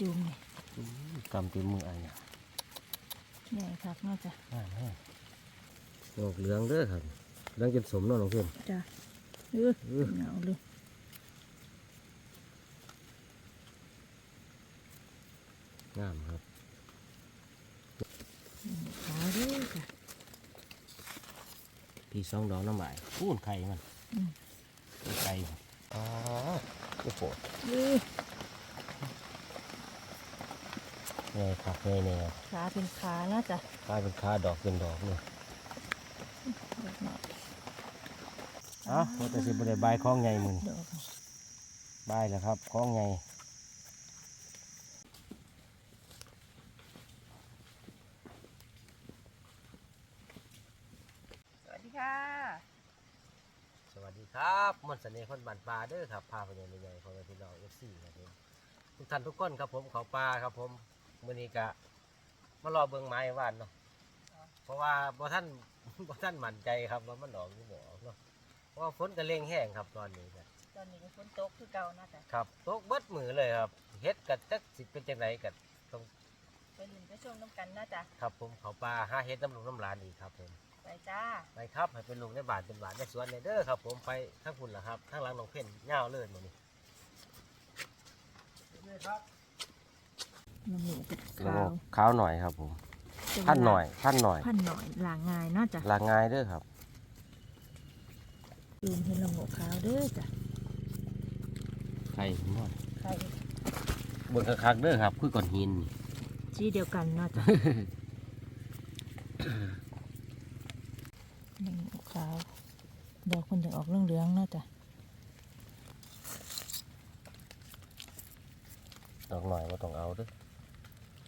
จุ่มนี่กำเต็มมืออันเนี่ยใหญ่ครับน่าจะงามแห้งดอกเหลืองเด้อครับเหลืองจนสมเนาะน้องเพื่อนจ้ะเออเออเหงาเลยงามครับขาวเด้วยจ้ะพี่สองดอกน้ำหมายพูนไข่มันอืมไข่อ๋อโอ้โห เออแน่ครับแน่แน่ขาเป็นขาน่าจะคล้ายเป็นค้าดอกเป็นดอกเนี่ยดอกหน่อยเอ้าว่าแต่สิบได้บายคล้องไงมึงดอกบายแล้วครับคล้องไงสวัสดีค่ะ สวัสดีครับมนต์เสน่ห์คนบันปลาเด้อครับพาไปยังใหญ่ๆของพี่น้องเอฟซีครับผมทุกท่านทุกคนครับผมเขาปลาครับผม มื้อนี้กะมารอเบิ่งไม้ว่านเนาะเพราะว่าบ่ท่านบ่ท่านมั่นใจครับว่ามันออกหรือบ่ออกเนาะเพราะว่าฝนก็เร่งแห้งครับตอนนี้ครับตอนนี้ก็ฝนตกคือเก่าน่าจะครับตกเบิดมือเลยครับเฮ็ดกัจักสิเป็นจังไดกัต้องไปลินไปชมน้ำกันน่าจะครับผมเขาปลาหาเฮ็ดน้ำลูกน้ำหลานอีกครับผมไปจ้าไปครับให้เป็นลุงในบ้านเป็นหลานในสวนในเด้อครับ ผมไปทั้งคุณล่ะครับทั้งหลังน้องเพ่นย่าวเลื่อนมานี่ครับ น้ำหมูเป็นแล้วขาว ขาวหน่อยครับผมท่านหน่อยท่านหน่อยพันหน่อยหลางง่ายน่าจะลางง่ายเด้อครับลืมเห็นลำหมูขาวเด้อจ้ะไข่หน่อยใครบนคักๆเด้อครับ คือก้อนหินชี้เดียวกันน่าจะลำหมูขาวดอกคนจะออกเรื่องเหลืองๆน่าจะดอกหน่อยว่าต้องเอาเด้อ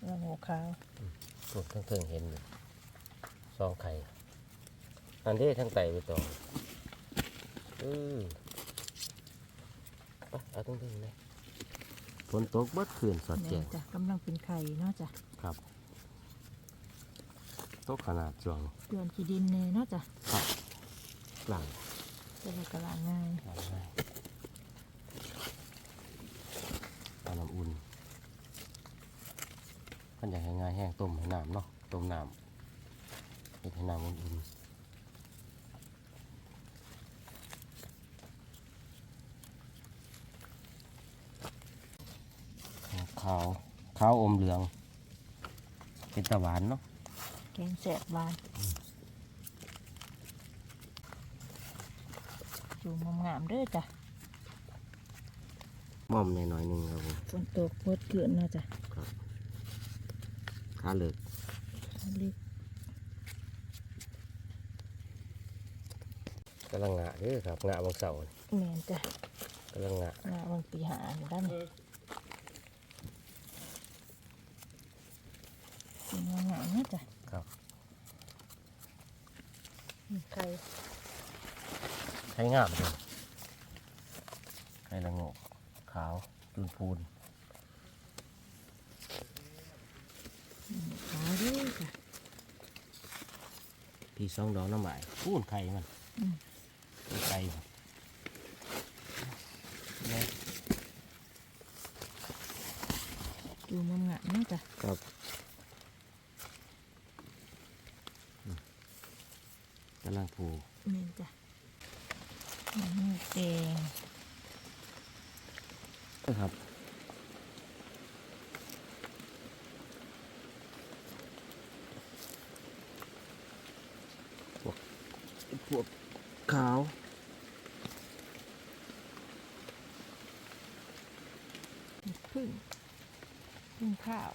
ลำหมูขาวถูกทั้งเทิงเห็นอยู่ซองไข่ อันนี้ทั้งไตไปต่องเออไปเอาทั้งเทิงเลยฝนตกเบิดคืนสอดแจเนี่ยงจ้ะกำลังเป็นไข่น่าจะครับตกขนาดจวงเปลี่ยนขี้ดินเลยน่าจะหลังจะได้กระลางง่ายหลังให้เอาน้ำอุ่น ขันอยากให้ง่ายแห้งต้มให้น้ำเนาะต้มน้ำเฮ็ดให้น้ำอุ่นๆขาวขาวอมเหลือง เป็นตะหวานเนาะแกงแสบหวานจูงงามๆเด้อจ้ะม่อมในหน่อยๆหนึงครับผมฝนตกบดเกลือนน่าจะ ขาเหลือกเล็กกำลังงะเด้อครับงะบางเสาร์นี่แมนจ้ะกำลังงะงาวันปีหาอยู่ด้านนี้จูงงามๆนะจ้ะครับมีไข่ใช้งามเลยไข่ละโงกขาวปูนปูน ขาวเด้อจ้ะ พี่สองดอกน้ำหมายปูนไข่มันอืมไข่ครับเนี่ยจูงงามๆนะจ้ะครับกำลังผูแมนจ้ะมะม่วงแดงครับพวกพ วกขาว พึ่งพึ่งข้าว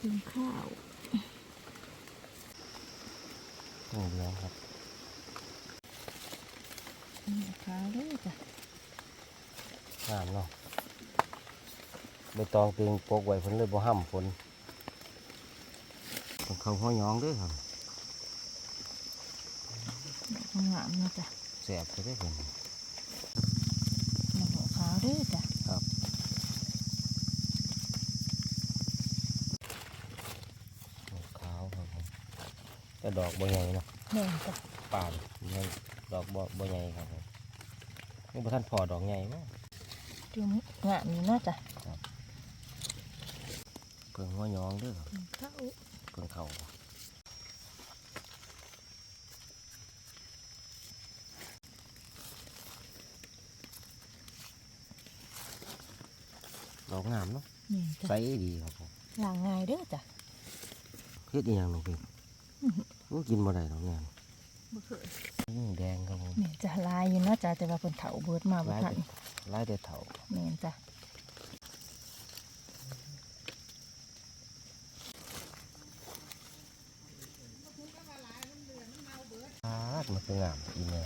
พึ่งข้าวต้องเหลืองครับนี่ขาวเด้อจ้ะงามเนาะใบตองตึงปกไว้ฝนเลยบ่ห้ำฝนต้อง เข้าห้อยย้องเด้วยครับงามนะจ้ะแสบจะได้ผลมะม่วงขาวเด้อจ้ะครับขาวครับผมแต่ดอกบ่ใหญ่เนาะแม่นจ้ะป่านใหญ่ดอกบ่บ่ใหญ่ครับผมนี่บ่ท่านพอดอกใหญ่มั้งจุ่มงามนี่เนาะจ้ะเพิ่งหัวหยองเด้อเข้า เพิ่งเข้าดอกงามเนาะนี่จ้ะใสดีครับผมล้างง่ายเด้อจ้ะเฮ็ดอีหยังน้องเพิ่นอื้อหือโอ้กินบ่ได้ดอกแม่นบ่เคยอืมแดงครับผม นี่จ้ะลายอยู่เนาะจ้ะแต่ว่าเพิ่นเถาเบิดมาบ่ลายทันแต่ลายแต่เฒ่าแม่นจ้ะ ปาด มันคืองามอีแม่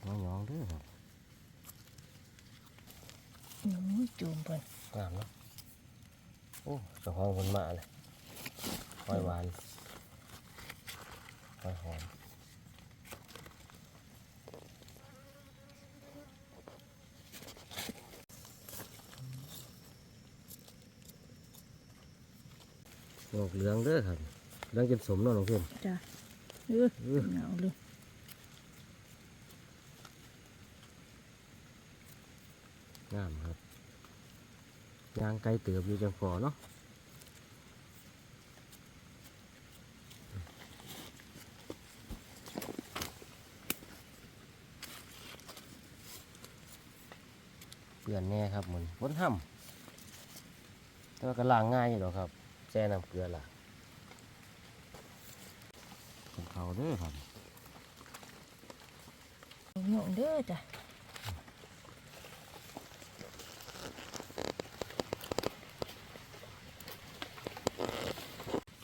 หัวหยองเด้อครับอือจุ่มเพิ่นงามเนาะโอ้เจ้าของคนมาเลยหอยหวานหอยหอมดอกเหลืองเด้อครับ เหลืองจนสมเนาะน้องเพื่อนจ้ะเออเออเหงาเลยงามครับยางไกลเติบอยู่จังพอเนาะเปลี่ยนแน่ครับเหมือนวนห้ำแต่ว่าก็ล้างง่ายอยู่หรอกครับแช่น้ำเกลือล่ะ เป็นเขาเด้อครับโยงเด้อจ้ะ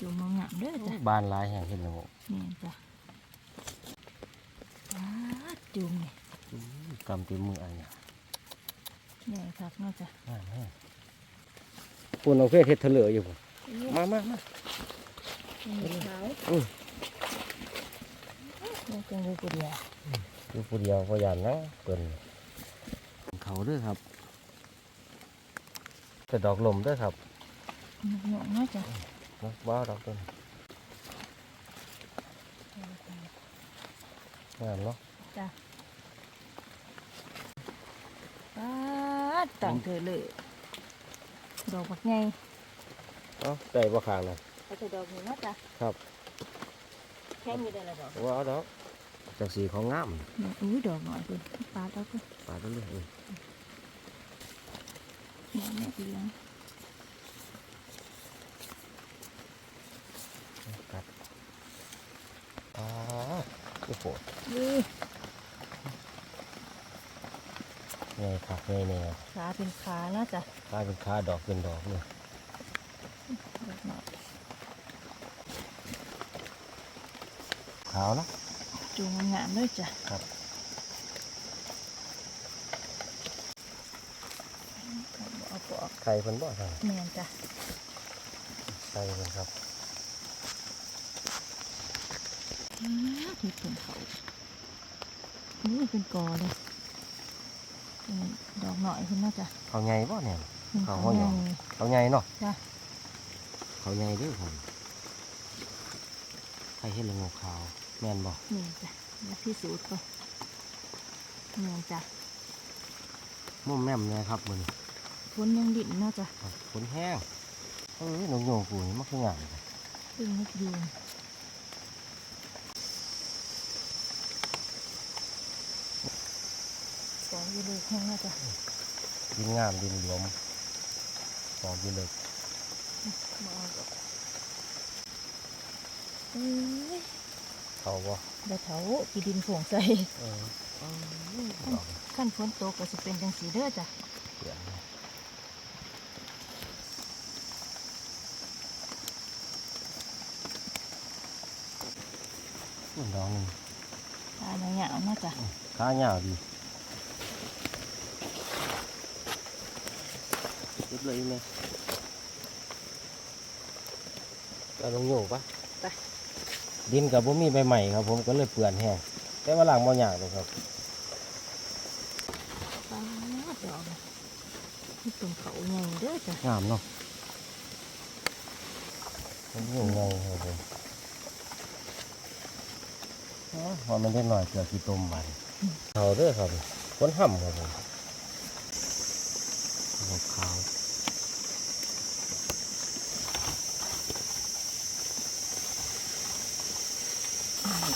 จุ่มงามเด้อจ้ะบานหลายแห่งเห็นแล้วแม่นจ้ะปาดจุ่มนี่กำเต็มมืออันเนี่ยใหญ่คักเนาะจ้ะงามแฮะปุ่นเอาเพื่อเฮ็ดเถลออยู่พุ่นมามามามีขาว อือนี่เป็นลูกกระเดียวอยู่ผู้เดียวก็ยานนะเปิ่นเขาเด้วยครับแต่ดอกลมเด้วยครับหยงเนาะจ้ะเนาะว้าวดอกต้นงามเนาะจ้ะปาดต่างเธอเลยดอกบักไงเอ้าได้บ่ข้างน่ะเอาแต่ดอกนี้เนาะจ้ะครับ แค่นี้ได้ละดอกว้าวดอกจากสีของงามนี่อุ้ยดอกหน่อยคุณปาดเอาคุณปาดไปเลยเออแม่แม่เลี้ยงกัดอ่าโอ้โหเอ้ยไงคักไงแนวขาเป็นขาเนาะจ้ะกลายเป็นคาดอกเป็นดอกเลย ดอกหน่อย ขาวเนาะจูงงามๆเลยจ้ะครับเอาปอกไข่เพิ่นบ่ทางแม่นจ้ะไข่เพิ่นครับอ้าวที่เป็นเขาอุ้ยเป็นกอเลยเป็นดอกหน่อยคุณเนาะจ้ะเขาใหญ่บ่เนี่ยเป็นเขาเขาหัวหใหยญ่องเขาใหญ่เนาะจ้ะเขาใหญ่เด้อผมใครเห็นละงูขาว แม่นบ่นี่จ้ะแล้วพิสูจน์ก่อนแม่นจ้ะมุมแม่มเนี่ยครับมันฝนยังดิ่นเนาะจ้ะฝนแห้งเอ้ยนกโยงกูนี่มันคืองามเลยพึ่งนกยูงสองอยูเลยแห้งเนาะจ้ะดินงามดินหลวมสองดินเลยมาเอาดอกเอ้ย เขาบ่เดี๋ยวเถากีดินผงใส่เออดอกขั้นฝนตกก็จะเป็นจังสีเด้อจ้ะเสียงเลยมันดอกหนึงตายอย่างเงี้ยเนาะจ้ะขาเงาวดียุดเลยไหมเราลงอยู่ปะไป ดินกับผมมีใบใหม่ครับผมก็เลยเปื่อนแห้งแต่ว่าหลังบ่ยากเลยครับป้าดดอกนี่เป็นเขาใหญ่เด้อจ้ะงามเนาะมันยิ่งใหญ่ครับผมว่ามันได้หน่อยเกลือกี่ต้มบันเขาเด้อครับคนห่ำครับผมหัวขาว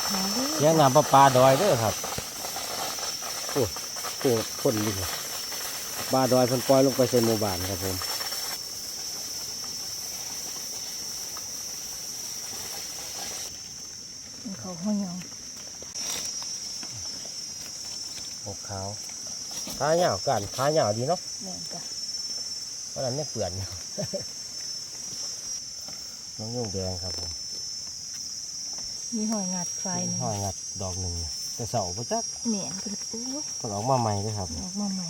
ขาว เลยเลี้ยงน้ำประปาดอยเด้อครับโอ้โหคนนี่ปลาดอยเพิ่นปล่อยลงไปใส่หมู่บ้านครับผมเขาห้อยองหัวขาวขาเหยาวกันขาเหยาวดีเนาะแม่นจ้ะเพราะนั้นไม่เปื่อนน้องยุ่งแดงครับผม มีหอยงัดไฟหนึ่งห้อยงัดดอกหนึ่งแต่เสาร์จักแม่นเป็นโอ้ยคนออกมาใหม่เลยครับออกมาใหม่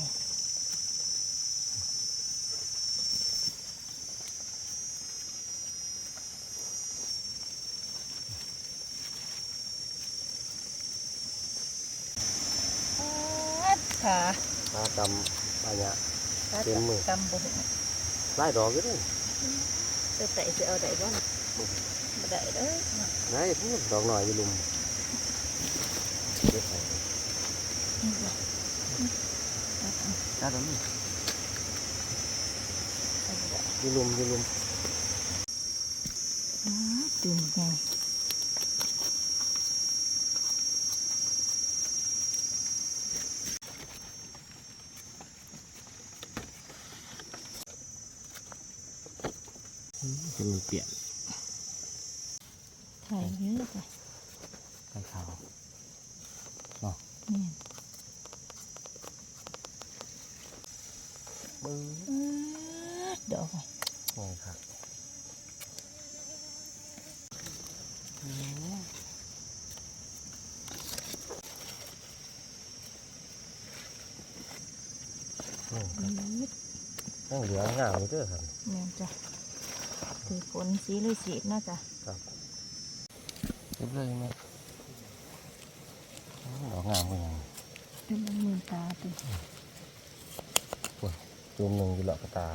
ขาขาดำอะไรเนี่ยขาเต็มมือตำบุกไล่ดอกก็ได้จะใส่จะเอาได้บ้าง ไม่ได้เด้อไล่พูดดอกหน่อยอยู่ลุมเด็ดใส่นี่บ่จ้าดอกนี่เอาบ่ได้อยู่ลุมอยู่ลุมอ๋อตื่นไง จะมีเปลี่ยน ถ่ายเยอะไป ไข่ขาว นี่ บึ้ง อ๊า ดดอกไงไงครับอืมอืดยังเหลืองามอยู่เด้อครับแม่นจ้ะถือฝนสีเลยสีดเนาะจ้ะเรียบเลยไหมดอก งามก็ยังเป็นมันมือตาติจุ่มหนึ่งอยู่หลอกกระตา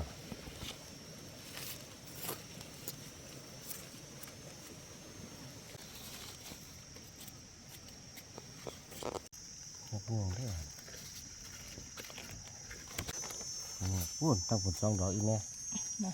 เรียบงงเด้อนี่พูดตั้งผลสองดอกอีกแน่นะ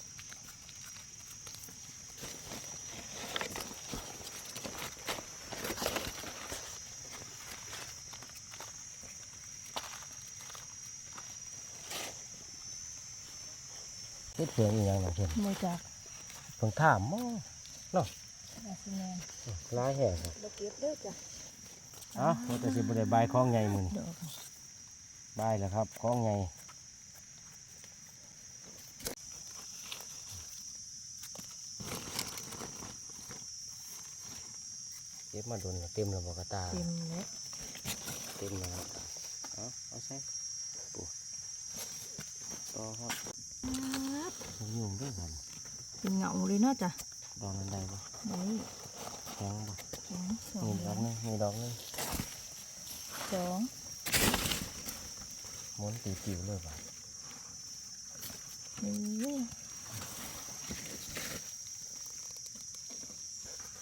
ม่อมม่อมแม่มล้างออกกับข้าวจนพูนเดี๋ยวสิทายบัดล่างให้เบิ่งน้ำครับผมแม่นจ้ะม่อมแม่มไข่กันเนาะจ้ะเฮ็ดเพิงอีกอย่างหนึ่งเช่นโมจากเพิ่งถามหม้ออาซิแมนร้ายแห่ครับเราเก็บเด้อจ้ะเอ้าว่าแต่สิบ่ได้บายคล้องใหญ่มื้อนี้ดอกบายแล้วครับคล้องใหญ่เก็บมาโดนแล้วเต็มแล้วบ่กระตา เต็มเลยเต็มแล้วครับเอาเอาใส่ปูต่อครับ ครับยุ่งด้วยกันเป็นเงาเลยเนาะจ้ะดอกนั้นได้ปะนี่แข็งปะสองสอง มีดอกหนึงมีดอกหนึง สอง ม้วนตีจิ๋วเลยปะ นี่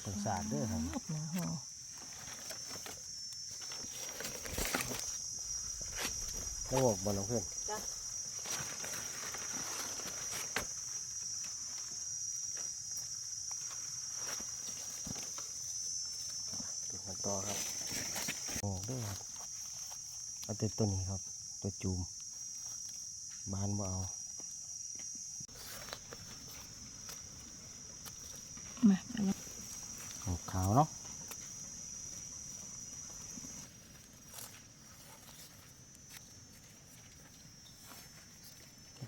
สงสารเด้วยครับ หนาหอ แล้วบอกบอลเพื่อน จ้ะ ดูกันต่อครับโอ้ด้วยครับเอา แต่ตัวนี้ครับ ตัวจูม บานบ่เอามาเอาละเอาขาวเนาะ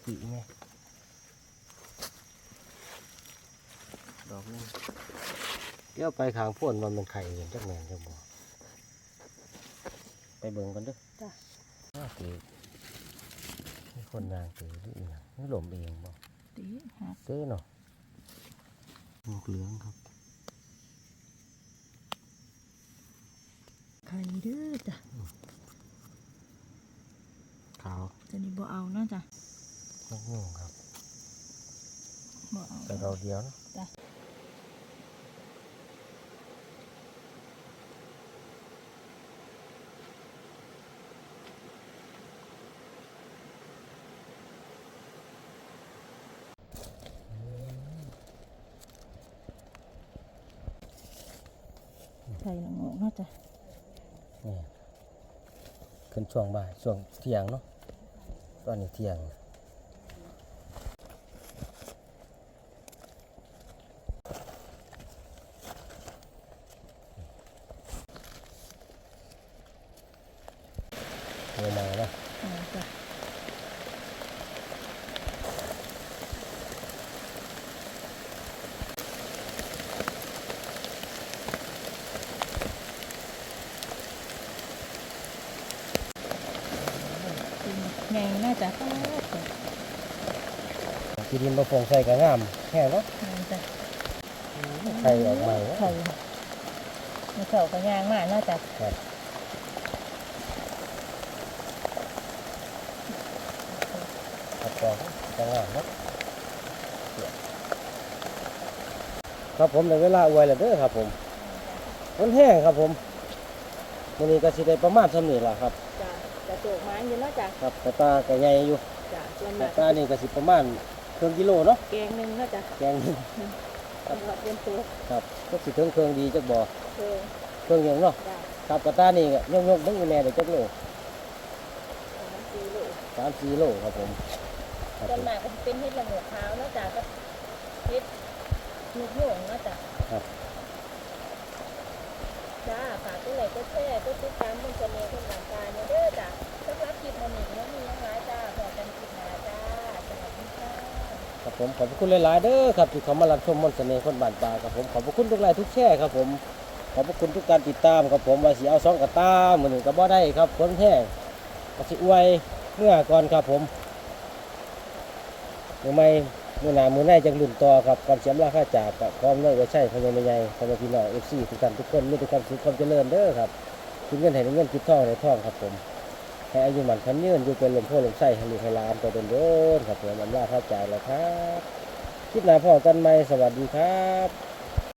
ปีไงดอกนึงเดี๋ยวไปขางพ่นมันเป็นไข่เห็นจักแมนจังบ่ไปเบิ่งกันเด้อ จ้ะน่าตีคนนางเต๋อหรืออีหยังนี่หลมเองบ่ตีหักเต้เนาะมุกเหลืองครับไข่เด้อจ้ะขาวจะนี่บ่เอาเนาะจ้ะนกยูงครับบ่เอาแต่เราเดียวเนาะจ้ะ ไข่ละงอกเนาะจ้ะนี่ขึ้นช่วงบ่ายช่วงเที่ยงเนาะตอนนี้เที่ยงเอามาเนาะ เอาจ้ะ เป็นไงน่าจะเข้าจ้ะที่ดินประฟงใส่กระงามแค่เนาะงามจ้ะไข่ออกใหม่เนาะไข่ค่ะมีเสาก็ยางมากน่าจะครับขัดกรองกระงามเนาะครับผมในเวลาอวยแล้วเด้อครับผมมันแห้งครับผมวันนี้ก็สิได้ประมาณสำนี้ล่ะครับจ้ะจะ โจกไม้อยู่เนาะจ้ะครับกระตาก็ใหญ่อยู่จ้ะส่วนกมาระกตานี่ก็สิประมาณเครื่องกิโลเนาะแกงหนึ่งเนาะจ้ะแกงหนึ่งสำหรับเย็นตัวครับก็สิถึงเครื่องดีจักบ่คือเครื่องหยังเนาะจ้ะครับกระตานี่ก็ยกๆเบิ่งอีแม่ได้จักโลประมาณสี่โลสามสี่โลครับผมครับส่วผนม มากก็สิเป็นเห็ดละโงกขาวเนาะจ้ะก็เห็ดลูกโยงเนาะจ้ะครับ จ้าฝากตัวไหนก็แช่ก็ติดตามมันจะมีคนหลังกายเนี่ยเด้อจ้ะสำหรับ คลิปมันนี่ก็มีน้องร้ายจ้าขอกันคลิปน้าจ้าสวัสดีค่ะครับผมขอบพระคุณหลายๆเด้อครับที่เขามารับชมมนต์เสน่ห์คนบ้านป่าครับผมขอบพระคุณทุกไลค์ทุกแชร์ครับผมขอบพระคุณทุกการติดตามครับผมว่าสิเอาซองกระตามื้อนี้ก็บ่ได้ครับฝนแห้งก็สิอวยเมื่อก่อนครับผมมื้อใหม่มื้อหนามือในจังรุ่นต่อครับก่อนเสียมลาค่าจากกับพร้อมเลยว่าใช่พ่อใหญ่แม่ใหญ่พ่อแม่พี่น้อง FC ทุกท่านทุกคนมีแต่ความสุขความเจริญเด้อครับคิดเงินให้ได้เงินคิดทองให้ได้ทองครับผม ให้อายุหมันคันยืนอยู่เป็นลมพ่อลมไส้ให้ลูกให้ลานตัวเป็นโดนครับผมอำลาเข้าใจแล้วครับ คลิปหน้าพ่อกันไหมสวัสดีครับ